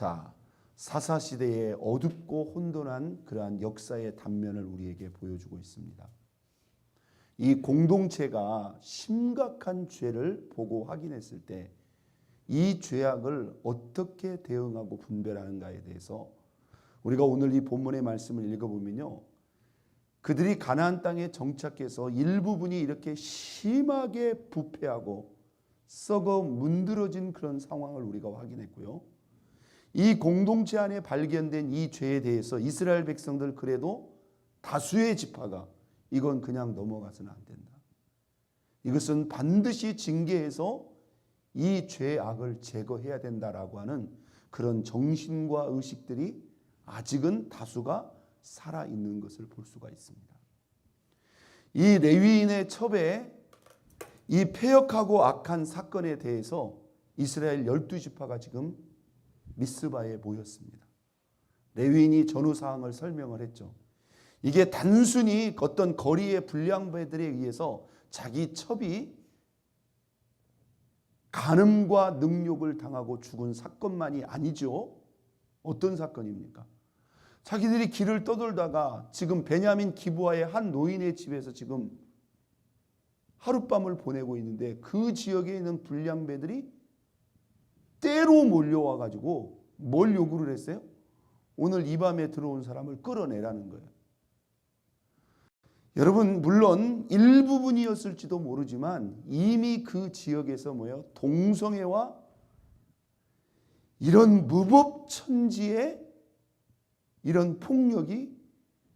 자, 사사 시대의 어둡고 혼돈한 그러한 역사의 단면을 우리에게 보여주고 있습니다. 이 공동체가 심각한 죄를 보고 확인했을 때 이 죄악을 어떻게 대응하고 분별하는가에 대해서 우리가 오늘 이 본문의 말씀을 읽어보면요. 그들이 가나안 땅에 정착해서 일부분이 이렇게 심하게 부패하고 썩어 문드러진 그런 상황을 우리가 확인했고요. 이 공동체 안에 발견된 이 죄에 대해서 이스라엘 백성들 그래도 다수의 지파가 이건 그냥 넘어가서는 안 된다. 이것은 반드시 징계해서 이 죄악을 제거해야 된다라고 하는 그런 정신과 의식들이 아직은 다수가 살아 있는 것을 볼 수가 있습니다. 이 레위인의 첩에 이 폐역하고 악한 사건에 대해서 이스라엘 열두 지파가 지금 미스바에 모였습니다. 레위인이 전후 사항을 설명을 했죠. 이게 단순히 어떤 거리의 불량배들에 의해서 자기 첩이 간음과 능욕을 당하고 죽은 사건만이 아니죠. 어떤 사건입니까? 자기들이 길을 떠돌다가 지금 베냐민 기부아의 한 노인의 집에서 지금 하룻밤을 보내고 있는데 그 지역에 있는 불량배들이 때로 몰려와 가지고 뭘 요구를 했어요? 오늘 이 밤에 들어온 사람을 끌어내라는 거예요. 여러분 물론 일부분이었을지도 모르지만 이미 그 지역에서 뭐예요? 동성애와 이런 무법 천지의 이런 폭력이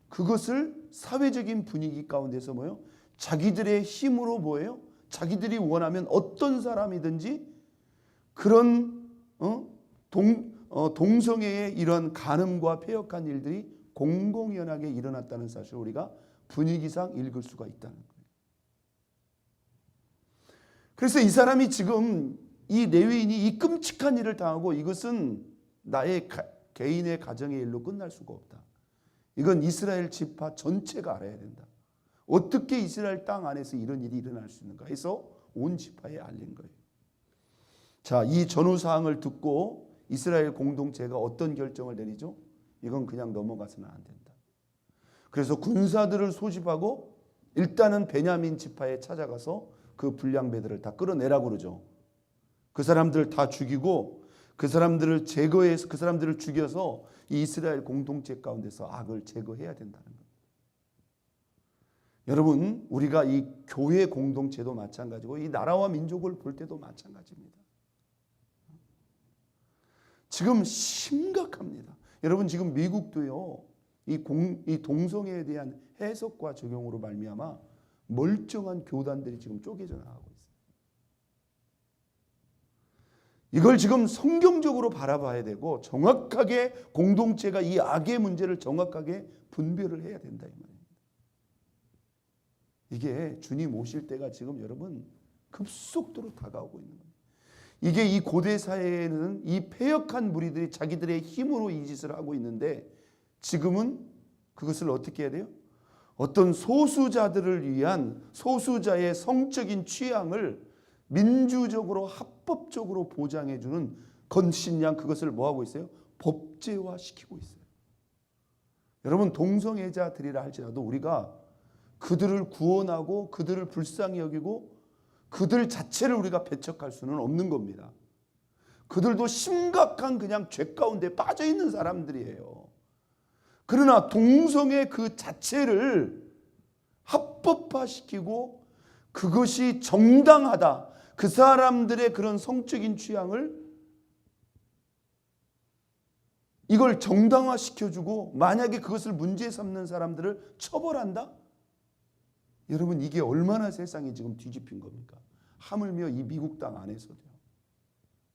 그것을 사회적인 분위기 가운데서 뭐예요? 자기들의 힘으로 뭐예요? 자기들이 원하면 어떤 사람이든지 그런 어? 동, 어, 동성애의 이런 간음과 폐역한 일들이 공공연하게 일어났다는 사실을 우리가 분위기상 읽을 수가 있다는 거예요. 그래서 이 사람이 지금 이 레위인이 이 끔찍한 일을 당하고 이것은 나의 가, 개인의 가정의 일로 끝날 수가 없다. 이건 이스라엘 지파 전체가 알아야 된다. 어떻게 이스라엘 땅 안에서 이런 일이 일어날 수 있는가 해서 온 지파에 알린 거예요. 자, 이 전후 사항을 듣고 이스라엘 공동체가 어떤 결정을 내리죠? 이건 그냥 넘어가서는 안 된다. 그래서 군사들을 소집하고 일단은 베냐민 지파에 찾아가서 그 불량배들을 다 끌어내라고 그러죠. 그 사람들을 다 죽이고 그 사람들을 제거해서 그 사람들을 죽여서 이 이스라엘 공동체 가운데서 악을 제거해야 된다는 거예요. 여러분, 우리가 이 교회 공동체도 마찬가지고 이 나라와 민족을 볼 때도 마찬가지입니다. 지금 심각합니다. 여러분 지금 미국도요. 이, 공, 이 동성애에 대한 해석과 적용으로 말미암아 멀쩡한 교단들이 지금 쪼개져 나가고 있어요. 이걸 지금 성경적으로 바라봐야 되고 정확하게 공동체가 이 악의 문제를 정확하게 분별을 해야 된다 이 말입니다. 이게 주님 오실 때가 지금 여러분 급속도로 다가오고 있는 겁니다. 이게 이 고대 사회에는 이 폐역한 무리들이 자기들의 힘으로 이 짓을 하고 있는데 지금은 그것을 어떻게 해야 돼요? 어떤 소수자들을 위한 소수자의 성적인 취향을 민주적으로 합법적으로 보장해 주는 건신양 그것을 뭐 하고 있어요? 법제화 시키고 있어요. 여러분 동성애자들이라 할지라도 우리가 그들을 구원하고 그들을 불쌍히 여기고 그들 자체를 우리가 배척할 수는 없는 겁니다. 그들도 심각한 그냥 죄 가운데 빠져 있는 사람들이에요. 그러나 동성애 그 자체를 합법화시키고 그것이 정당하다. 그 사람들의 그런 성적인 취향을 이걸 정당화시켜주고 만약에 그것을 문제 삼는 사람들을 처벌한다? 여러분 이게 얼마나 세상이 지금 뒤집힌 겁니까? 하물며 이 미국 땅 안에서도요.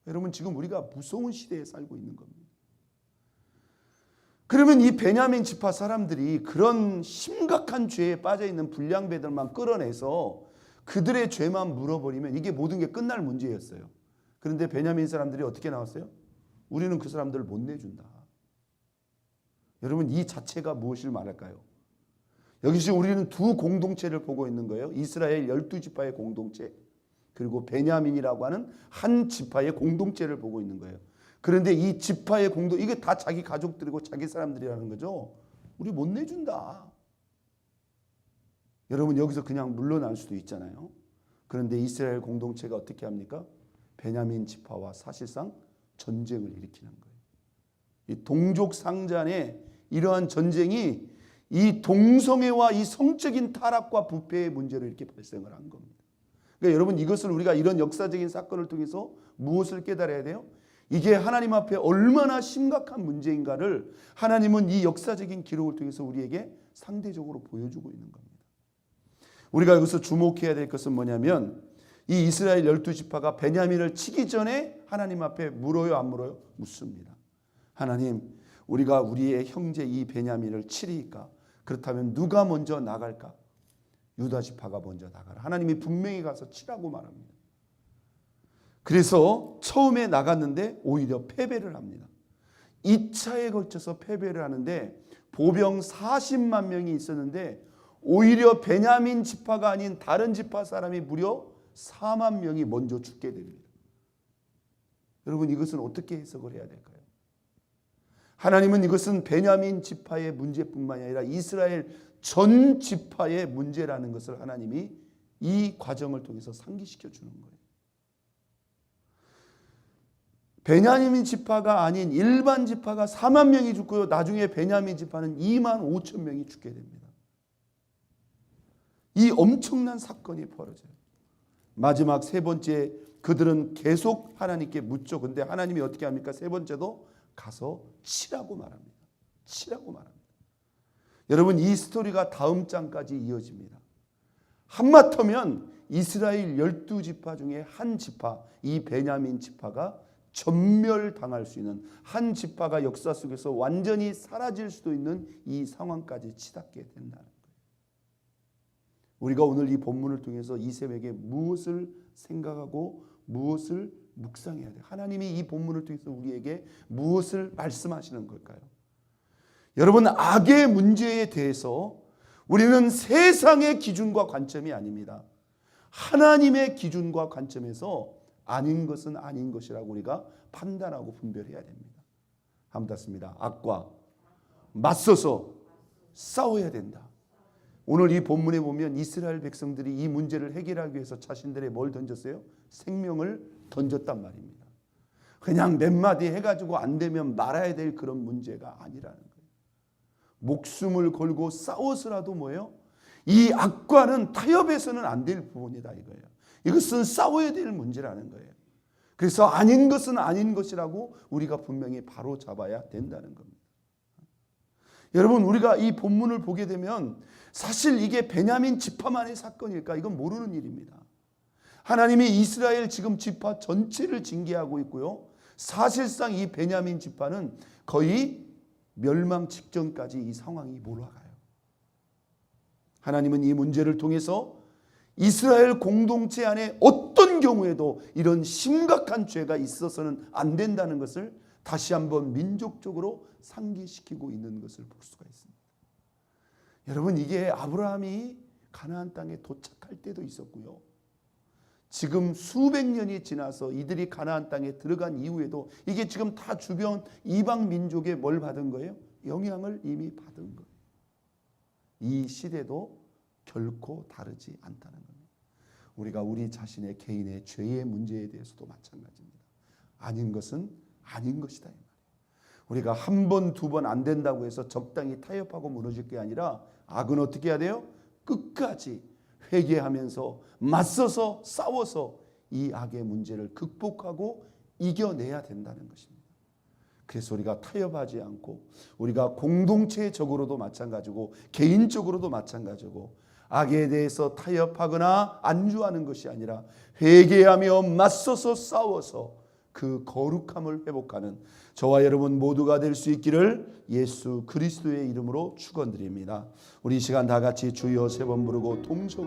여러분 지금 우리가 무서운 시대에 살고 있는 겁니다. 그러면 이 베냐민 지파 사람들이 그런 심각한 죄에 빠져 있는 불량배들만 끌어내서 그들의 죄만 물어버리면 이게 모든 게 끝날 문제였어요. 그런데 베냐민 사람들이 어떻게 나왔어요? 우리는 그 사람들을 못 내준다. 여러분 이 자체가 무엇을 말할까요? 여기서 우리는 두 공동체를 보고 있는 거예요. 이스라엘 열두 지파의 공동체 그리고 베냐민이라고 하는 한 지파의 공동체를 보고 있는 거예요. 그런데 이 지파의 공동 이게 다 자기 가족들이고 자기 사람들이라는 거죠. 우리 못 내준다. 여러분 여기서 그냥 물러날 수도 있잖아요. 그런데 이스라엘 공동체가 어떻게 합니까? 베냐민 지파와 사실상 전쟁을 일으키는 거예요. 이 동족 상잔의 이러한 전쟁이 이 동성애와 이 성적인 타락과 부패의 문제로 이렇게 발생을 한 겁니다. 그러니까 여러분 이것을 우리가 이런 역사적인 사건을 통해서 무엇을 깨달아야 돼요? 이게 하나님 앞에 얼마나 심각한 문제인가를 하나님은 이 역사적인 기록을 통해서 우리에게 상대적으로 보여주고 있는 겁니다. 우리가 여기서 주목해야 될 것은 뭐냐면 이 이스라엘 열두 지파가 베냐민을 치기 전에 하나님 앞에 물어요 안 물어요? 묻습니다. 하나님 우리가 우리의 형제 이 베냐민을 치리까? 그렇다면 누가 먼저 나갈까? 유다 지파가 먼저 나가라. 하나님이 분명히 가서 치라고 말합니다. 그래서 처음에 나갔는데 오히려 패배를 합니다. 2차에 걸쳐서 패배를 하는데 보병 40만 명이 있었는데 오히려 베냐민 지파가 아닌 다른 지파 사람이 무려 4만 명이 먼저 죽게 됩니다. 여러분 이것은 어떻게 해석을 해야 될까요? 하나님은 이것은 베냐민 지파의 문제뿐만이 아니라 이스라엘 전 지파의 문제라는 것을 하나님이 이 과정을 통해서 상기시켜 주는 거예요. 베냐민 지파가 아닌 일반 지파가 4만 명이 죽고요. 나중에 베냐민 지파는 2만 5천 명이 죽게 됩니다. 이 엄청난 사건이 벌어져요. 마지막 세 번째 그들은 계속 하나님께 묻죠. 근데 하나님이 어떻게 합니까? 세 번째도 가서 치라고 말합니다. 치라고 말합니다. 여러분 이 스토리가 다음 장까지 이어집니다. 한마터면 이스라엘 열두 지파 중에 한 지파, 이 베냐민 지파가 전멸당할 수 있는 한 지파가 역사 속에서 완전히 사라질 수도 있는 이 상황까지 치닫게 된다는 거예요. 우리가 오늘 이 본문을 통해서 이세에게 무엇을 생각하고 무엇을 묵상해야 돼? 하나님이 이 본문을 통해서 우리에게 무엇을 말씀하시는 걸까요? 여러분 악의 문제에 대해서 우리는 세상의 기준과 관점이 아닙니다. 하나님의 기준과 관점에서 아닌 것은 아닌 것이라고 우리가 판단하고 분별해야 됩니다. 함닿습니다. 악과 맞서서 싸워야 된다. 오늘 이 본문에 보면 이스라엘 백성들이 이 문제를 해결하기 위해서 자신들의 뭘 던졌어요? 생명을 던졌단 말입니다. 그냥 몇 마디 해가지고 안 되면 말아야 될 그런 문제가 아니라는 거예요. 목숨을 걸고 싸워서라도 뭐예요? 이 악과는 타협해서는 안 될 부분이다 이거예요. 이것은 싸워야 될 문제라는 거예요. 그래서 아닌 것은 아닌 것이라고 우리가 분명히 바로 잡아야 된다는 겁니다. 여러분 우리가 이 본문을 보게 되면 사실 이게 베냐민 지파만의 사건일까? 이건 모르는 일입니다. 하나님이 이스라엘 지금 지파 전체를 징계하고 있고요. 사실상 이 베냐민 지파는 거의 멸망 직전까지 이 상황이 몰아가요. 하나님은 이 문제를 통해서 이스라엘 공동체 안에 어떤 경우에도 이런 심각한 죄가 있어서는 안 된다는 것을 다시 한번 민족적으로 상기시키고 있는 것을 볼 수가 있습니다. 여러분 이게 아브라함이 가나안 땅에 도착할 때도 있었고요. 지금 수백 년이 지나서 이들이 가나안 땅에 들어간 이후에도 이게 지금 다 주변 이방 민족에 뭘 받은 거예요? 영향을 이미 받은 거예요. 이 시대도 결코 다르지 않다는 겁니다. 우리가 우리 자신의 개인의 죄의 문제에 대해서도 마찬가지입니다. 아닌 것은 아닌 것이다. 우리가 한 번, 두 번 안 된다고 해서 적당히 타협하고 무너질 게 아니라 악은 어떻게 해야 돼요? 끝까지 회개하면서 맞서서 싸워서 이 악의 문제를 극복하고 이겨내야 된다는 것입니다. 그래서 우리가 타협하지 않고 우리가 공동체적으로도 마찬가지고 개인적으로도 마찬가지고 악에 대해서 타협하거나 안주하는 것이 아니라 회개하며 맞서서 싸워서 그 거룩함을 회복하는 저와 여러분 모두가 될 수 있기를 예수 그리스도의 이름으로 축원드립니다. 우리 이 시간 다 같이 주여 세 번 부르고 동성